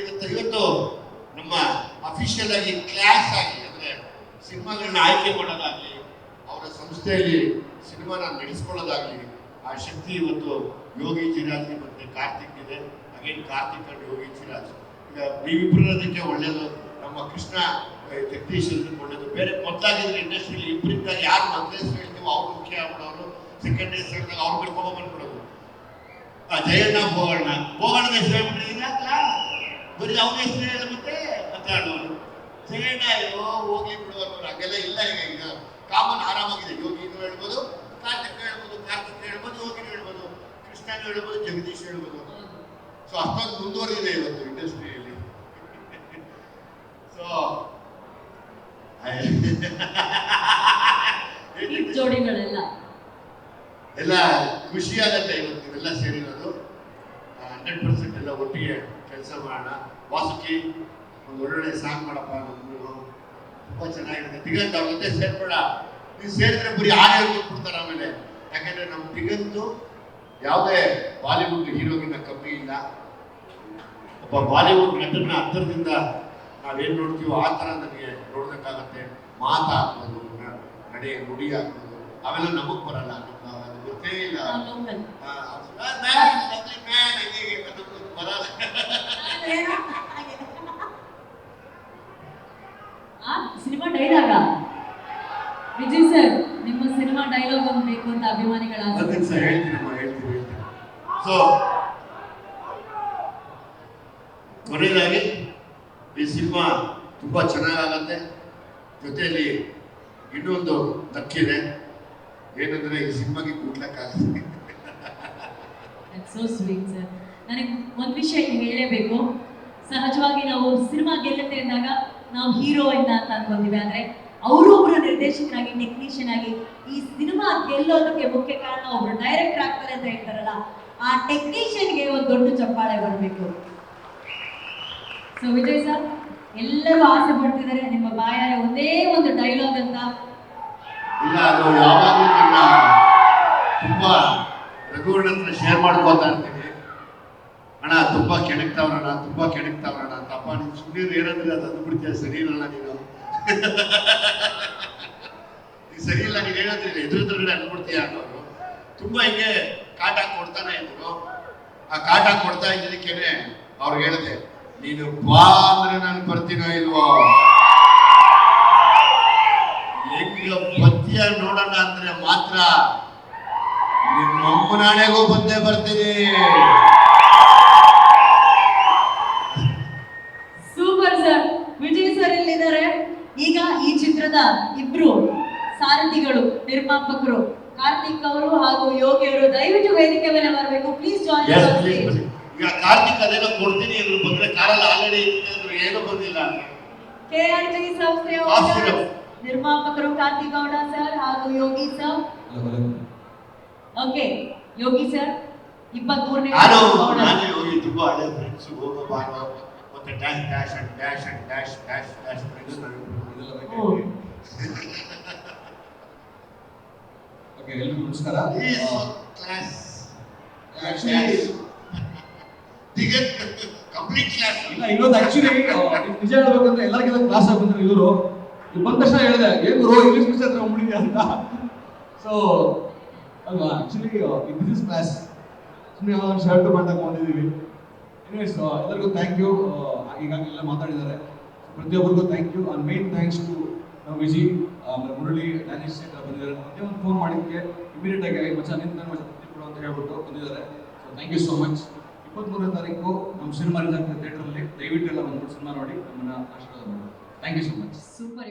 ಇವತ್ತು ಇವತ್ತು ನಮ್ಮ ಅಫಿಷಿಯಲ್ ಆಗಿ ಕ್ಲಾಸ್ ಆಗಿ, ಅಂದ್ರೆ ಸಿನಿಮಾಗಳನ್ನ ಆಯ್ಕೆ ಮಾಡೋದಾಗ್ಲಿ, ಅವರ ಸಂಸ್ಥೆಯಲ್ಲಿ ಸಿನಿಮಾನ ನಡೆಸ್ಕೊಳ್ಳೋದಾಗ್ಲಿ, ಆ ಶಕ್ತಿ ಇವತ್ತು ಯೋಗಿ ಚಿರಾಜ್ ಮತ್ತೆ ಕಾರ್ತಿಕ್ ಇದೆ. Again Karthik and Yogi Chiraj. ಈಗ ನೀವಿಬ್ಬರದಕ್ಕೆ ಒಳ್ಳೇದು, ನಮ್ಮ ಕೃಷ್ಣ ಜಗದೀಶ್ ಒಳ್ಳೇದು. ಬೇರೆ ಮೊದಲಾಗಿದ್ರೆ ಇಂಡಸ್ಟ್ರಿಯಲ್ಲಿ ಇಬ್ಬರಿಂದ ಯಾರು ಮೊದಲೇ ಹೇಳ್ತೀವೋ ಅವ್ರು ಮುಖ್ಯ ಆಗ್ಬಿಡೋರು ಸೆಕೆಂಡ್ ಹೆಸರು ಹೇಳಿದಾಗ ಅವ್ರು ಬಿಡ್ಕೊಂಡ್ ಬಂದ್ಬಿಡೋದು. ಜಯಣ್ಣ ಹೋಗೋಣ ಹೋಗೋಣ ಹೆಸರು ಹೇಳ್ಬಿಟ್ಟಿದ್ರೆ ಹಾಕ್ಲಾ ಬರೀ ಅವನ ಹೆಸರು ಹೇಳ್ಬಿಟ್ಟೆ ಮತ್ತೆ ಅಂತ ಹೇಳೋರು ಹೋಗಿ ಬಿಡು ಅನ್ನೋರು ಹಂಗೆಲ್ಲ ಇಲ್ಲ ಈಗ ಈಗ ಕಾಮನ್ ಆರಾಮಾಗಿದೆ. ಯೋಗಿನೂ ಹೇಳ್ಬೋದು ಕಾರ್ತಿಕ್ ಹೇಳ್ಬೋದು ಕಾರ್ತಿಕ್ ಹೇಳ್ಬೋದು ಯೋಗಿನೂ ಹೇಳ್ಬೋದು ಕೃಷ್ಣನು ಹೇಳ್ಬೋದು ಜಗದೀಶ್ ಹೇಳ್ಬೋದು. ಸೊ ಅಷ್ಟೊಂದು ಮುಂದುವರೆದಿದೆ ಇವತ್ತು ಇಂಡಸ್ಟ್ರಿಯಲ್ಲಿ. ಸೊ ಜೋಡಿಗಳೆಲ್ಲ. ಎಲ್ಲ ಖುಷಿಯಾಗತ್ತೆ ಇವತ್ತು ಇವೆಲ್ಲ ಎಲ್ಲ ಒಟ್ಟಿಗೆ ಕೆಲಸ ಮಾಡೋಣ. ವಾಸುಕಿ, ಒಂದು ಒಳ್ಳೊಳ್ಳೆ ಸಾಂಗ್ ಮಾಡಪ್ಪ ನಮ್ಗೂ ತುಂಬ ಚೆನ್ನಾಗಿದೆ. ತಿಗಂತ ಅವ್ರ ಜೊತೆ ಸೇರ್ಬೇಡ. ನೀವು ಸೇರಿದ್ರೆ ಬರೀ ಆರೇ ಕೊಡ್ತಾರೆ ಆಮೇಲೆ. ಯಾಕಂದ್ರೆ ನಮ್ಮ ದಿಗಂತು ಯಾವುದೇ ಬಾಲಿವುಡ್ ಹೀರೋಗಿನ ಕಮ್ಮಿ ಇಲ್ಲ. ಒಬ್ಬ ಬಾಲಿವುಡ್ ನಟನ ಹತ್ತಿರದಿಂದ ನಾವೇನು ನೋಡ್ತೀವೋ ಆ ಥರ ನನಗೆ ನೋಡ್ಬೇಕಾಗತ್ತೆ. ಮಾತಾಗ್ಬೋದು ನಡೆ ನುಡಿ ಆಗ್ಬೋದು. ಅವೆಲ್ಲ ನಮಗೆ ಬರಲ್ಲ. ನಮ್ಗೆ man, lovely man, ಆ ಸಿನಿಮಾ ಡೈಲಾಗ ವಿಜಯ್ ಸರ್ ನಿಮ್ಮ ಸಿನಿಮಾ ಡೈಲಾಗ್ ಒಂದು ಬೇಕು ಅಂತ ಅಭಿಮಾನಿಗಳ ಹೇಳ್ತೀನಮ್ಮ ಹೇಳ್ತೀನಿ ಹೇಳ್ತೀನಿ ಸೊ ಕೊನೆಯದಾಗಿ ಈ ಸಿನಿಮಾ ತುಂಬಾ ಚೆನ್ನಾಗಾಗತ್ತೆ. ಜೊತೆಯಲ್ಲಿ ಇನ್ನೊಂದು ತಕ್ಕಿದೆ. ಏನಂದ್ರೆ ಈ ಸಿನಿಮಾಗೆ ಕೂಡ್ಲಕ್ಕಾಗತ್ತೆ ಸೋ ಸ್ವೀಟ್ ಸರ್ ನನಗೆ ಒಂದು ವಿಷಯ ಹೇಳಲೇಬೇಕು ಸಹಜವಾಗಿ ನಾವು ಸಿನಿಮಾ ಗೆಲ್ಲುತ್ತೆ ಅಂದಾಗ ನಾವು ಹೀರೋ ಅಂತ ಅನ್ಕೊಂತೀವಿ. ಆದ್ರೆ ಅವರು ಒಬ್ರು ನಿರ್ದೇಶಕರಾಗಿ ಟೆಕ್ನಿಷಿಯನ್ ಆಗಿ ಈ ಸಿನಿಮಾ ಗೆಲ್ಲೋದಕ್ಕೆ ಮುಖ್ಯ ಕಾರಣ ಒಬ್ರು ಡೈರೆಕ್ಟರ್ ಆಗ್ತಾರೆ ಅಂತ ಹೇಳ್ತಾರಲ್ಲ, ಆ ಟೆಕ್ನಿಷಿಯನ್ಗೆ ಒಂದು ದೊಡ್ಡ ಚಪ್ಪಾಳೆ ಬರಬೇಕು. ಸೊ ವಿಜಯ್ ಸರ್ ಎಲ್ಲರೂ ಆಸೆ ಪಡ್ತಿದ್ದಾರೆ. ನಿಮ್ಮ ಬಾಯಾರೆ ಒಂದೇ ಒಂದು ಡೈಲಾಗ್ ಅಂತ ಇಲ್ಲ, ಅದು ಯಾವಾಗಲೂ ನನ್ನ ತುಂಬ ರಘುವಣ್ಣ ಹತ್ರ ಶೇರ್ ಮಾಡ್ಕೋತಾ ಇರ್ತೀನಿ. ಅಣ್ಣ, ತುಂಬ ಕೆಣಕ್ತಾವ್ರಣ ತುಂಬ ಕೆಣಕ್ತಾವ್ರಣ ತಪ್ಪ ನೀನು ಸುಮ್ಮನೆ ಏನಂದ್ರೆ ಅದು ಅಂದ್ಬಿಡ್ತೀಯ? ಸರಿ ಇಲ್ಲಣ್ಣ ನೀನು. ನೀನ್ ಸರಿ ಇಲ್ಲ, ನೀನು ಹೇಳೋದ್ರಿಲ್ಲ ಎದುರುದ್ರಗಡೆ ಅನ್ಬಿಡ್ತೀಯ ಅನ್ನೋರು ತುಂಬ ಹಿಂಗೆ ಕಾಟ ಕೊಡ್ತಾನೆ ಇದ್ರು. ಆ ಕಾಟ ಕೊಡ್ತಾ ಇದ್ದಕ್ಕೇನೆ ಅವ್ರಿಗೆ ಹೇಳಿದೆ, ನೀನು ಬಾ ಅಂದ್ರೆ ನಾನು ಬರ್ತೀನೋ ಇಲ್ವೋ ಹೆಂಗ ಪದ್ಯ ನೋಡೋಣ ಅಂದ್ರೆ ಮಾತ್ರ ನಿಮ್ಮ ನಾಳೆಗೂ ಬಂದೇ ಬರ್ತೀನಿ. ಸೂಪರ್ ಸರ್ ವಿಜಯ್ ಸರ್ ಎಲ್ಲಿದ್ದಾರೆ? ಈಗ ಈ ಚಿತ್ರದ ಇಬ್ರು ಸಾರಥಿಗಳು ನಿರ್ಮಾಪಕರು ಕಾರ್ತಿಕ್ ಅವರು ಹಾಗೂ ಯೋಗಿ ಅವರು ದಯವಿಟ್ಟು ವೇದಿಕೆ ಮೇಲೆ ಬರಬೇಕು. ಪ್ಲೀಸ್ ಜಾಯಿನ್ ಈಗ ಕಾರ್ತಿಕ್ ಅದೇನೋ ಕೊಡ್ತೀನಿ ಅಂದ್ರು ಬಂದ್ರೆ ಕಾರಲ್ಲಿ ಆಲ್ರೆಡಿ ಏನು ಬಂದಿಲ್ಲ. ಕೆ ಆರ್ ಜಿ ಸಂಸ್ಥೆಯ. ನಿರ್ಮಾಪಕರು ಕಾರ್ತಿಕ್ ಗೌಡ ಸರ್ ಹಾಗೂ Yogi sir. Okay Yogi sir ಇಪ್ಪತ್ತ್ ಯೋಗಿ ತುಂಬಾ ಹಳೆ ಫ್ರೆಂಡ್ಸ್ ಹೋಗೋ ಬಾರೋ ಮತ್ತೆ dash dash and dash and dash dash dash friends. Okay ಎಲ್ಲರಿಗೂ ನಮಸ್ಕಾರ. ಕ್ಲಾಸ್ ಆಕ್ಚುಲಿ ಕಂಪ್ಲೀಟ್ ಕ್ಲಾಸ್ ಇಲ್ಲ ಇವತ್ತು ಆಕ್ಚುಲಿ ನಿಜ ಹೇಳ್ಬೇಕಂದ್ರೆ ಎಲ್ಲರಿಗಿಂತ ಕ್ಲಾಸ್ ಆಗಿ ಇವರು. ಇಲ್ಲಿ ಬಂದ ತಕ್ಷಣ ಹೇಳಿದೆ ಏನ್ ಗುರು ಇಂಗ್ಲಿಷ್ ಮಿಸ್ ಹತ್ರ ಹೋಗ್ಬಿಟ್ಟಿದ್ಯಾ ಅಂತ. ಸೊ ಅಲ್ವಾ? ಆಕ್ಚುಲಿ ದಿಸ್ ಇಸ್ ಕ್ಲಾಸ್ ಸುಮ್ಮನೆ ಒಂದು ಶರ್ಟ್ ಬಣ್ಣ ತಗೊಂಡಿದ್ದೀವಿ. ಎನಿವೇಸ್ ಎಲ್ಲರಿಗೂ ಥ್ಯಾಂಕ್ ಯು ಈಗಾಗಲೆಲ್ಲ ಮಾತಾಡಿದ್ದಾರೆ. ಪ್ರತಿಯೊಬ್ಬರಿಗೂ thank you and main thanks to ನಾವು ವಿಜಿ ಆಮೇಲೆ ಮುರಳಿ, ಡ್ಯಾನಿಶ್ ಶೇಖರ್ ಬಂದಿದ್ದಾರೆ. ಮತ್ತೆ ಒಂದು ಫೋನ್ ಮಾಡಿದ್ದಕ್ಕೆ ಇಮಿಡಿಯೇಟ್ ಆಗಿ ಮಚ್ಚ ನಿಂತ ಮಚ್ಚ ಕೊಡು ಅಂತ ಹೇಳ್ಬಿಟ್ಟು ಬಂದಿದ್ದಾರೆ. So thank you so much ಇಪ್ಪತ್ತ್ಮೂರನೇ ತಾರೀಕು ನಮ್ಮ ಸಿನಿಮಾ ಥಿಯೇಟರ್ ಅಲ್ಲಿ. ದಯವಿಟ್ಟು ಎಲ್ಲ ಒಂದು ಸಿನಿಮಾ ನೋಡಿ ನಮ್ಮನ್ನ ಆಶೀರ್ವಾದ ಮಾಡಿ. Thank you so much super